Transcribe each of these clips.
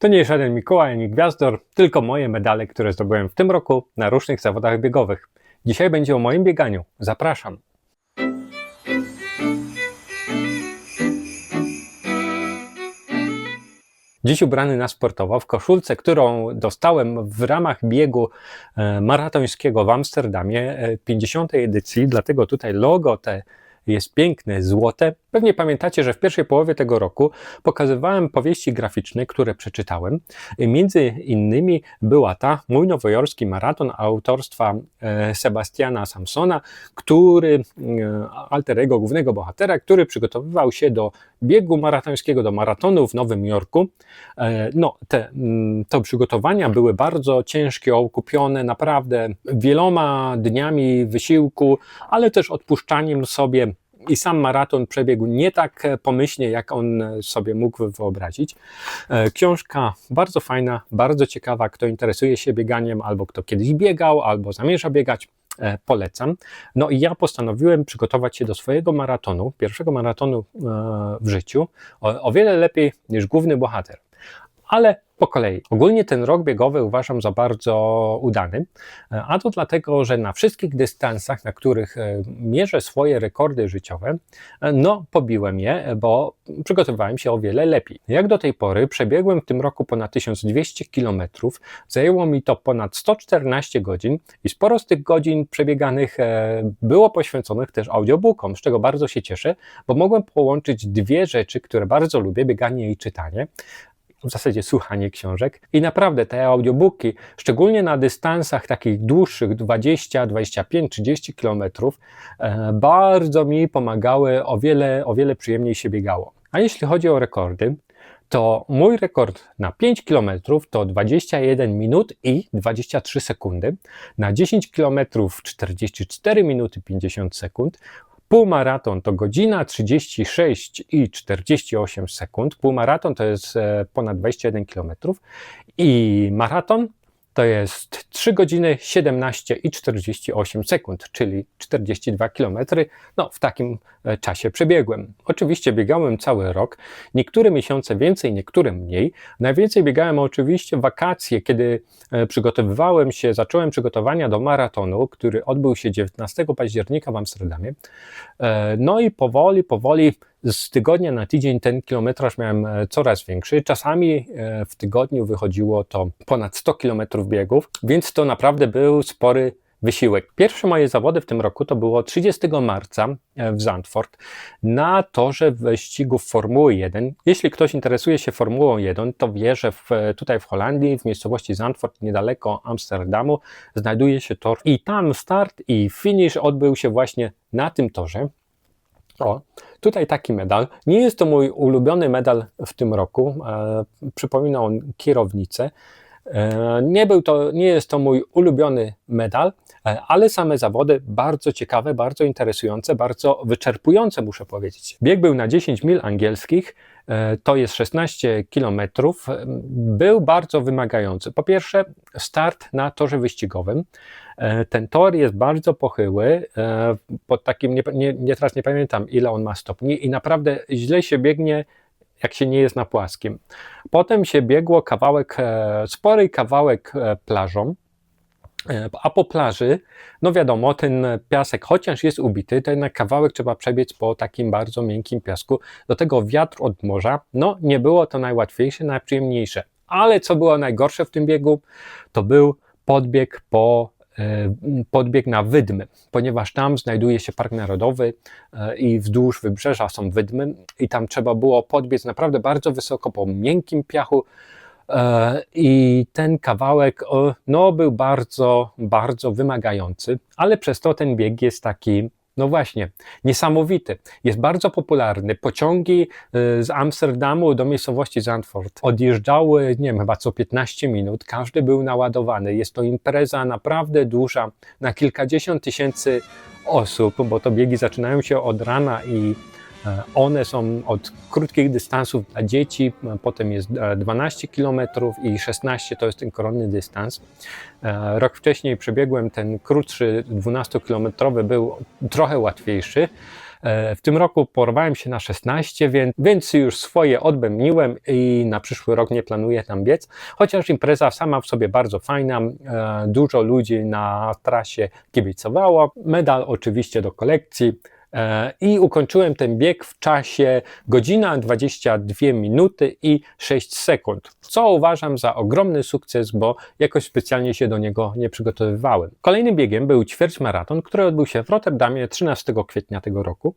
To nie żaden Mikołaj ani Gwiazdor, tylko moje medale, które zdobyłem w tym roku na różnych zawodach biegowych. Dzisiaj będzie o moim bieganiu. Zapraszam. Dziś ubrany na sportowo w koszulce, którą dostałem w ramach biegu e, maratońskiego w Amsterdamie e, 50. edycji, dlatego tutaj logo te jest piękne, złote. Pewnie pamiętacie, że w pierwszej połowie tego roku pokazywałem powieści graficzne, które przeczytałem. Między innymi była ta Mój nowojorski maraton autorstwa e, Sebastiana Samsona, który, e, alterego głównego bohatera, który przygotowywał się do biegu maratońskiego, do maratonu w Nowym Jorku. E, No, te mm, to przygotowania były bardzo ciężkie, okupione naprawdę wieloma dniami wysiłku, ale też odpuszczaniem sobie i sam maraton przebiegł nie tak e, pomyślnie, jak on e, sobie mógł wyobrazić. E, Książka bardzo fajna, bardzo ciekawa. Kto interesuje się bieganiem, albo kto kiedyś biegał, albo zamierza biegać, polecam. No i ja postanowiłem przygotować się do swojego maratonu, pierwszego maratonu w życiu, o wiele lepiej niż główny bohater. Ale po kolei. Ogólnie ten rok biegowy uważam za bardzo udany, a to dlatego, że na wszystkich dystansach, na których e, mierzę swoje rekordy życiowe, e, no pobiłem je, bo przygotowywałem się o wiele lepiej. Jak do tej pory przebiegłem w tym roku ponad 1200 km, zajęło mi to ponad 114 godzin i sporo z tych godzin przebieganych e, było poświęconych też audiobookom, z czego bardzo się cieszę, bo mogłem połączyć dwie rzeczy, które bardzo lubię, bieganie i czytanie w zasadzie słuchanie książek. I naprawdę te audiobooki, szczególnie na dystansach takich dłuższych, 20, 25, 30 kilometrów, e, bardzo mi pomagały, o wiele, o wiele przyjemniej się biegało. A jeśli chodzi o rekordy, to mój rekord na 5 km to 21 minut i 23 sekundy, na 10 km 44 minuty 50 sekund, Półmaraton to godzina 36 i 48 sekund. Półmaraton to jest e, ponad 21 km. I maraton to jest 3 godziny 17 i 48 sekund, czyli 42 km. No, w takim e, czasie przebiegłem. Oczywiście biegałem cały rok, niektóre miesiące więcej, niektóre mniej. Najwięcej biegałem oczywiście wakacje, kiedy e, przygotowywałem się, zacząłem przygotowania do maratonu, który odbył się 19 października w Amsterdamie. E, No i powoli, powoli z tygodnia na tydzień ten kilometraż miałem e, coraz większy. Czasami e, w tygodniu wychodziło to ponad 100 kilometrów biegów, więc to naprawdę był spory wysiłek. Pierwsze moje zawody w tym roku to było 30 marca e, w Zandvoort na torze wyścigu Formuły 1. Jeśli ktoś interesuje się Formułą 1, to wie, że w, tutaj w Holandii, w miejscowości Zandvoort, niedaleko Amsterdamu, znajduje się tor i tam start i finish odbył się właśnie na tym torze. O, tutaj taki medal. Nie jest to mój ulubiony medal w tym roku. E, przypomina on kierownicę. E, nie, był to, nie jest to mój ulubiony medal, e, ale same zawody bardzo ciekawe, bardzo interesujące, bardzo wyczerpujące, muszę powiedzieć. Bieg był na 10 mil angielskich, to jest 16 kilometrów. E, Był bardzo wymagający. Po pierwsze, start na torze wyścigowym. E, Ten tor jest bardzo pochyły, e, pod takim, nie, nie, nie, teraz nie pamiętam ile on ma stopni i naprawdę źle się biegnie, jak się nie jest na płaskim. Potem się biegło kawałek, e, spory kawałek e, plażą, E, a po plaży, no wiadomo, ten piasek, chociaż jest ubity, to jednak kawałek trzeba przebiec po takim bardzo miękkim piasku. Do tego wiatr od morza, no nie było to najłatwiejsze, najprzyjemniejsze. Ale co było najgorsze w tym biegu, to był podbieg po e, podbieg na wydmy, ponieważ tam znajduje się Park Narodowy e, i wzdłuż wybrzeża są wydmy i tam trzeba było podbiec naprawdę bardzo wysoko po miękkim piachu, E, I ten kawałek no, był bardzo, bardzo wymagający, ale przez to ten bieg jest taki, no właśnie, niesamowity. Jest bardzo popularny. Pociągi y, z Amsterdamu do miejscowości Zandvoort odjeżdżały, nie wiem, chyba co 15 minut. Każdy był naładowany. Jest to impreza naprawdę duża, na kilkadziesiąt tysięcy osób, bo to biegi zaczynają się od rana i E, One są od krótkich dystansów dla dzieci, e, potem jest e, 12 km i 16 to jest ten koronny dystans. E, Rok wcześniej przebiegłem ten krótszy 12-kilometrowy, był trochę łatwiejszy. E, W tym roku porwałem się na 16, więc, więc już swoje odbębniłem i na przyszły rok nie planuję tam biec. Chociaż impreza sama w sobie bardzo fajna, e, dużo ludzi na trasie kibicowało. Medal oczywiście do kolekcji. E, I ukończyłem ten bieg w czasie godzina 22 minuty i 6 sekund, co uważam za ogromny sukces, bo jakoś specjalnie się do niego nie przygotowywałem. Kolejnym biegiem był ćwierć maraton, który odbył się w Rotterdamie 13 kwietnia tego roku.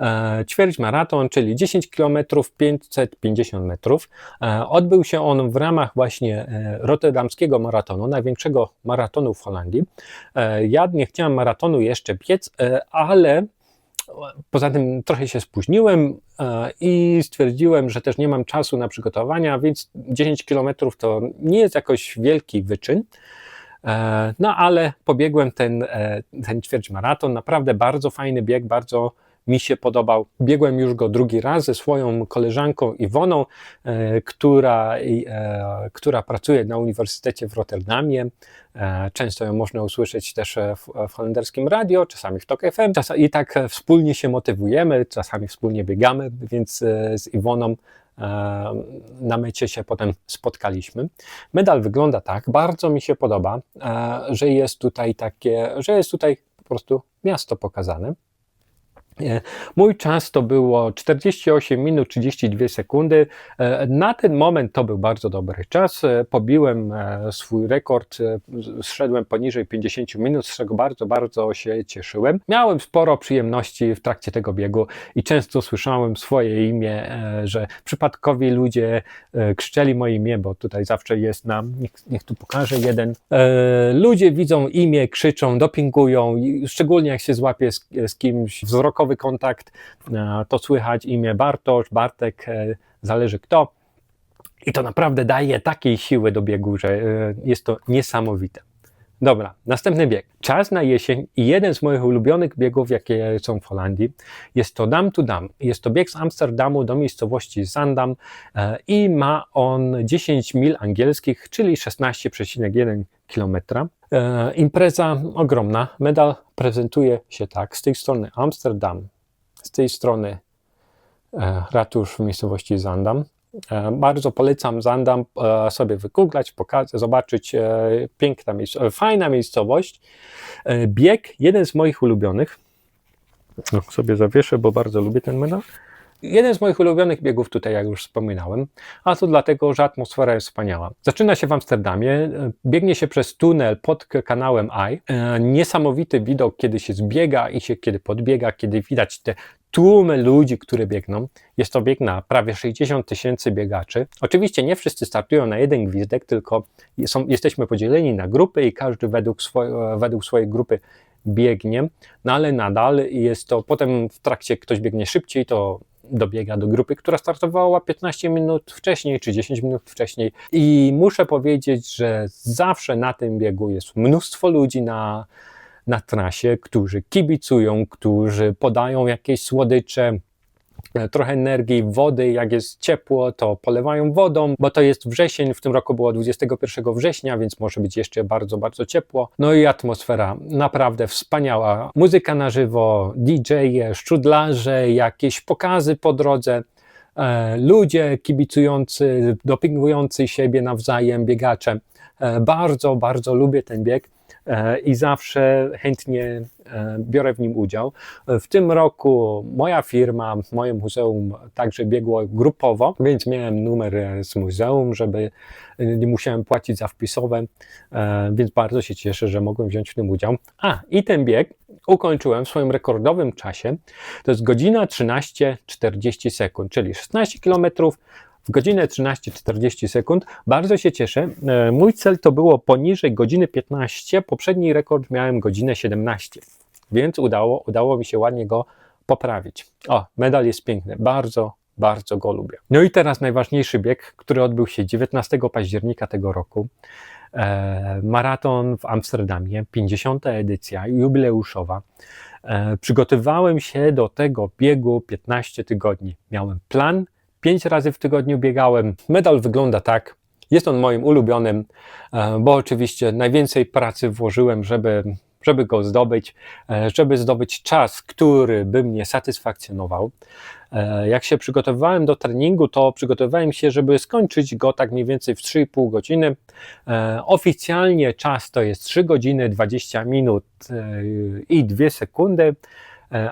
E, Ćwierć maraton, czyli 10 km 550 metrów. E, Odbył się on w ramach właśnie rotterdamskiego maratonu, największego maratonu w Holandii. Ja nie chciałem maratonu jeszcze biec, ale Poza tym trochę się spóźniłem e, i stwierdziłem, że też nie mam czasu na przygotowania, więc 10 km to nie jest jakoś wielki wyczyn. E, No ale pobiegłem ten, e, ten ćwierć maraton, naprawdę bardzo fajny bieg, bardzo mi się podobał. Biegłem już go drugi raz ze swoją koleżanką Iwoną, e, która, e, która pracuje na Uniwersytecie w Rotterdamie. E, Często ją można usłyszeć też w, w holenderskim radio, czasami w TOK FM. Czas, I tak wspólnie się motywujemy, czasami wspólnie biegamy, więc z Iwoną na mecie się potem spotkaliśmy. Medal wygląda tak, bardzo mi się podoba, że jest tutaj takie, że jest tutaj po prostu miasto pokazane. Mój czas to było 48 minut 32 sekundy. E, Na ten moment to był bardzo dobry czas. E, Pobiłem e, swój rekord, zszedłem poniżej 50 minut, z czego bardzo, bardzo się cieszyłem. Miałem sporo przyjemności w trakcie tego biegu i często słyszałem swoje imię, że przypadkowi ludzie krzyczeli moje imię, bo tutaj zawsze jest nam, niech, niech tu pokażę jeden. Ludzie widzą imię, krzyczą, dopingują, szczególnie jak się złapie z, z kimś wzrokowy kontakt, e, to słychać imię Bartosz, Bartek, e, zależy kto. I to naprawdę daje takiej siły do biegu, że e, jest to niesamowite. Dobra, następny bieg. Czas na jesień i jeden z moich ulubionych biegów, jakie są w Holandii, jest to Dam to Dam. Jest to bieg z Amsterdamu do miejscowości Zandam i ma on 10 mil angielskich, czyli 16,1 km. E, impreza ogromna. Medal prezentuje się tak. Z tej strony Amsterdam, z tej strony e, ratusz w miejscowości Zandam. E, Bardzo polecam Zandam sobie wygooglać, pokazać, zobaczyć. Piękna miejscowość, fajna miejscowość. Bieg, jeden z moich ulubionych. No, sobie zawieszę, bo bardzo lubię ten medal. Jeden z moich ulubionych biegów tutaj, jak już wspominałem, a to dlatego, że atmosfera jest wspaniała. Zaczyna się w Amsterdamie, e, biegnie się przez tunel pod kanałem Eye. E, Niesamowity widok, kiedy się zbiega i się kiedy podbiega, kiedy widać te tłumy ludzi, które biegną. Jest to bieg na prawie 60 tysięcy biegaczy. Oczywiście nie wszyscy startują na jeden gwizdek, tylko są, jesteśmy podzieleni na grupy i każdy według, według swojej grupy biegnie, no ale nadal jest to, potem w trakcie ktoś biegnie szybciej, to dobiega do grupy, która startowała 15 minut wcześniej czy 10 minut wcześniej. I muszę powiedzieć, że zawsze na tym biegu jest mnóstwo ludzi na, na trasie, którzy kibicują, którzy podają jakieś słodycze, trochę energii, wody, jak jest ciepło, to polewają wodą, bo to jest wrzesień, w tym roku było 21 września, więc może być jeszcze bardzo, bardzo ciepło. No i atmosfera naprawdę wspaniała. Muzyka na żywo, DJ, szczudlarze, jakieś pokazy po drodze. e, Ludzie kibicujący, dopingujący siebie nawzajem, biegacze. E, Bardzo, bardzo lubię ten bieg e, i zawsze chętnie e, biorę w nim udział. W tym roku moja firma, moje muzeum także biegło grupowo, więc miałem numer e, z muzeum, żeby e, nie musiałem płacić za wpisowe, e, więc bardzo się cieszę, że mogłem wziąć w tym udział. A, i ten bieg ukończyłem w swoim rekordowym czasie. To jest godzina 13:40 sekund, czyli 16 km w godzinę 13:40 sekund. Bardzo się cieszę. E, Mój cel to było poniżej godziny 15. Poprzedni rekord miałem godzinę 17, więc udało, udało mi się ładnie go poprawić. O, medal jest piękny. Bardzo, bardzo go lubię. No i teraz najważniejszy bieg, który odbył się 19 października tego roku. E, Maraton w Amsterdamie, 50. edycja, jubileuszowa. E, Przygotowywałem się do tego biegu 15 tygodni. Miałem plan, 5 razy w tygodniu biegałem. Medal wygląda tak. Jest on moim ulubionym, e, bo oczywiście najwięcej pracy włożyłem, żeby żeby go zdobyć, e, żeby zdobyć czas, który by mnie satysfakcjonował. E, Jak się przygotowywałem do treningu, to przygotowywałem się, żeby skończyć go tak mniej więcej w 3,5 godziny. Oficjalnie czas to jest 3 godziny 20 minut i 2 sekundy,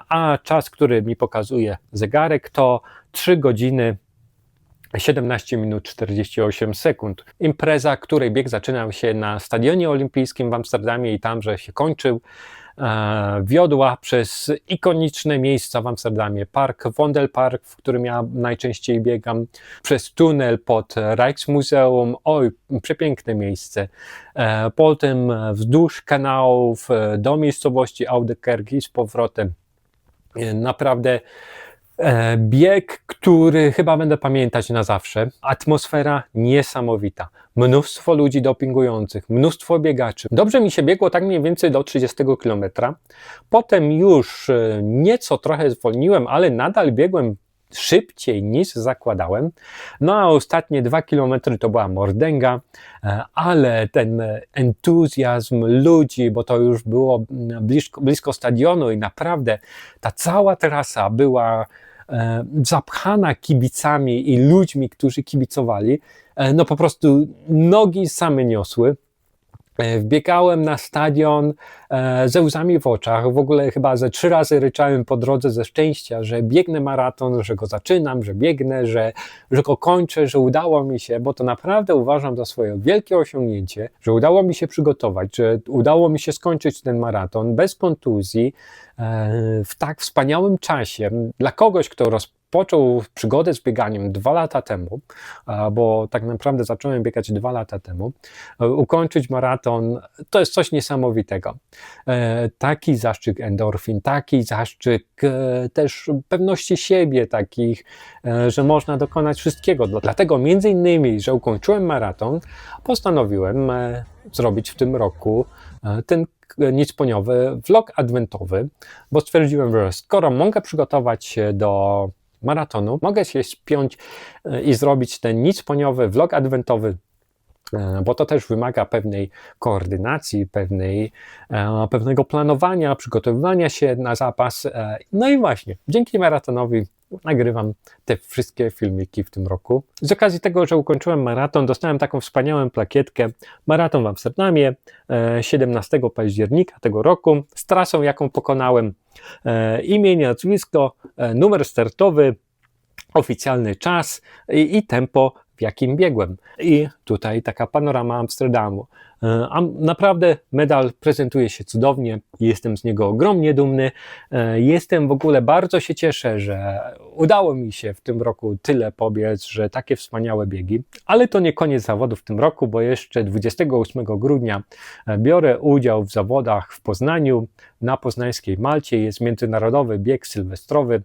a czas, który mi pokazuje zegarek, to 3 godziny 17 minut 48 sekund. Impreza, której bieg zaczynał się na Stadionie Olimpijskim w Amsterdamie i tamże się kończył, e, wiodła przez ikoniczne miejsca w Amsterdamie. Park Vondelpark, w którym ja najczęściej biegam, przez tunel pod Rijksmuseum. Oj, przepiękne miejsce. E, potem wzdłuż kanałów e, do miejscowości Oudekerk i z powrotem. E, Naprawdę Bieg, który chyba będę pamiętać na zawsze. Atmosfera niesamowita. Mnóstwo ludzi dopingujących, mnóstwo biegaczy. Dobrze mi się biegło tak mniej więcej do 30 km. Potem już e, nieco trochę zwolniłem, ale nadal biegłem szybciej niż zakładałem. No a ostatnie dwa kilometry to była mordęga, e, ale ten entuzjazm ludzi, bo to już było blisko, blisko stadionu i naprawdę ta cała trasa była e, zapchana kibicami i ludźmi, którzy kibicowali, e, no po prostu nogi same niosły. E, Wbiegałem na stadion e, ze łzami w oczach. W ogóle chyba ze trzy razy ryczałem po drodze ze szczęścia, że biegnę maraton, że go zaczynam, że biegnę, że, że go kończę, że udało mi się, bo to naprawdę uważam za swoje wielkie osiągnięcie, że udało mi się przygotować, że udało mi się skończyć ten maraton bez kontuzji, e, w tak wspaniałym czasie. Dla kogoś, kto rozpoczął przygodę z bieganiem dwa lata temu, bo tak naprawdę zacząłem biegać dwa lata temu, e, ukończyć maraton to jest coś niesamowitego. E, Taki zaszczyt endorfin, taki zaszczyt e, też pewności siebie, takich, że można dokonać wszystkiego. Dla- Dlatego między innymi, że ukończyłem maraton, postanowiłem zrobić w tym roku ten nicponiowy vlog adwentowy, bo stwierdziłem, że skoro mogę przygotować się do maratonu, mogę się spiąć e, i zrobić ten nicponiowy vlog adwentowy e, bo to też wymaga pewnej koordynacji, pewnej, e, pewnego planowania, przygotowywania się na zapas. No i właśnie, dzięki maratonowi nagrywam te wszystkie filmiki w tym roku. Z okazji tego, że ukończyłem maraton, dostałem taką wspaniałą plakietkę Maraton w Amsterdamie e, 17 października tego roku z trasą, jaką pokonałem. E, Imię, nazwisko, e, numer startowy, oficjalny czas i, i tempo, w jakim biegłem. I tutaj taka panorama Amsterdamu. E, A naprawdę medal prezentuje się cudownie, jestem z niego ogromnie dumny. E, Jestem w ogóle bardzo się cieszę, że udało mi się w tym roku tyle pobiec, że takie wspaniałe biegi. Ale to nie koniec zawodów w tym roku, bo jeszcze 28 grudnia e, biorę udział w zawodach w Poznaniu. Na poznańskiej Malcie jest międzynarodowy bieg sylwestrowy.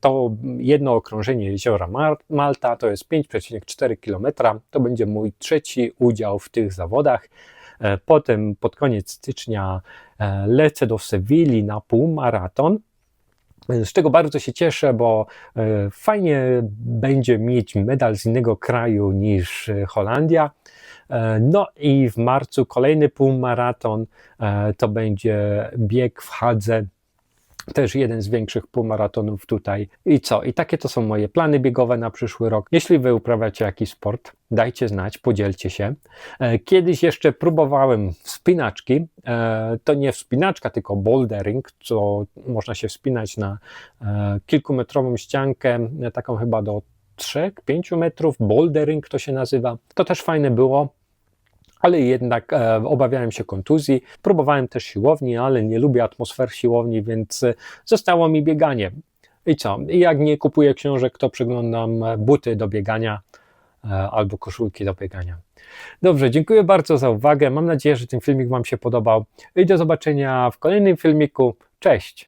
To jedno okrążenie jeziora Malta to jest 5,4 km. To będzie mój trzeci udział w tych zawodach. E, Potem pod koniec stycznia e, lecę do Sewilli na półmaraton. E, Z czego bardzo się cieszę, bo fajnie będzie mieć medal z innego kraju niż Holandia. No i w marcu kolejny półmaraton to będzie bieg w Hadze też jeden z większych półmaratonów tutaj. I co? I takie to są moje plany biegowe na przyszły rok. Jeśli wy uprawiacie jakiś sport, dajcie znać, podzielcie się. E, Kiedyś jeszcze próbowałem wspinaczki. E, To nie wspinaczka, tylko bouldering, co można się wspinać na e, kilkumetrową ściankę, taką chyba do 3-5 metrów. Bouldering to się nazywa. To też fajne było ale jednak e, obawiałem się kontuzji. Próbowałem też siłowni, ale nie lubię atmosfer siłowni, więc e, zostało mi bieganie. I co? Jak nie kupuję książek, to przeglądam e, buty do biegania e, albo koszulki do biegania. Dobrze, dziękuję bardzo za uwagę. Mam nadzieję, że ten filmik Wam się podobał. I do zobaczenia w kolejnym filmiku. Cześć!